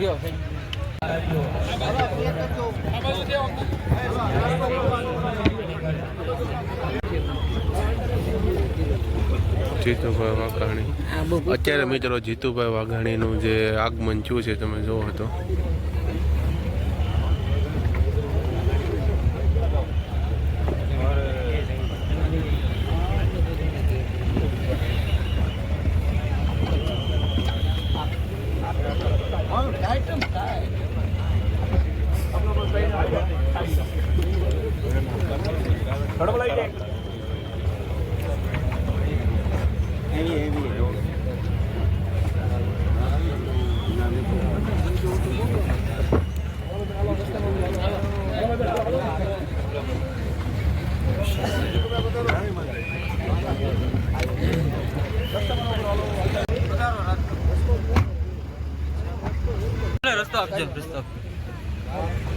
ગયો જીતુભાઈ વાઘાણી. અત્યારે મિત્રો જીતુભાઈ વાઘાણીનું જે આગમન થયું છે તમે જોવો તો. રસ્તો આપજો રસ્તો આપજો.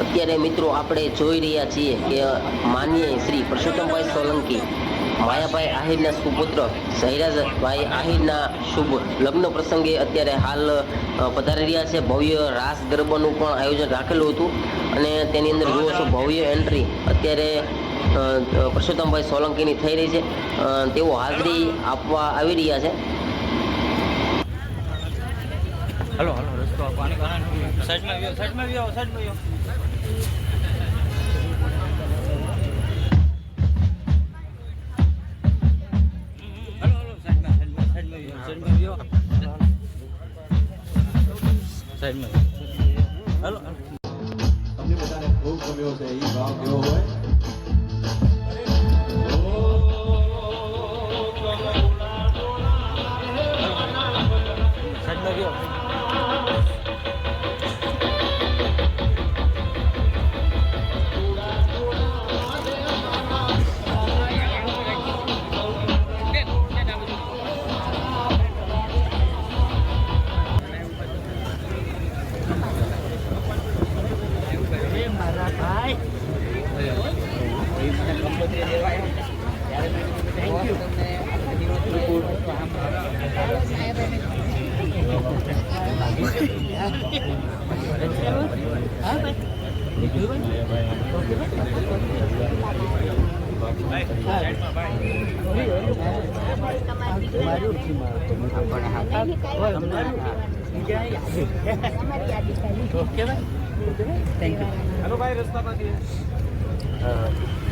અત્યારે મિત્રો આપણે જોઈ રહ્યા છીએ કે માનીય શ્રી પરસોત્તમભાઈ સોલંકી. માયાભાઈ આહિરના સુપુત્ર સહિરાજભાઈ આહિરના શુભ લગ્ન પ્રસંગે અત્યારે હાલ પધારી રહ્યા છે. ભવ્ય રાસ ગરબાનું પણ આયોજન રાખેલું હતું. અને તેની અંદર જુઓ છો, ભવ્ય એન્ટ્રી અત્યારે પરસોત્તમભાઈ સોલંકીની થઈ રહી છે. તેઓ હાજરી આપવા આવી રહ્યા છે. હલો હલો, રસ્તો સાઈડમાં સાઈડમાં સાઈડમાં સાઈડમાં હલો તમને બધાને ખૂબ ગમ્યો છે એ ભાવ કેવો હોય? બધાને ખૂબ ગમ્યો છે એ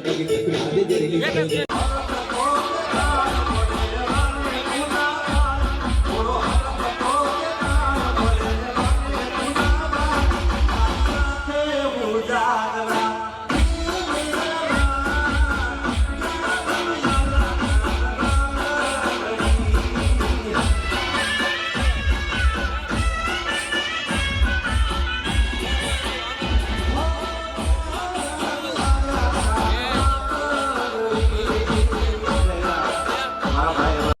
છે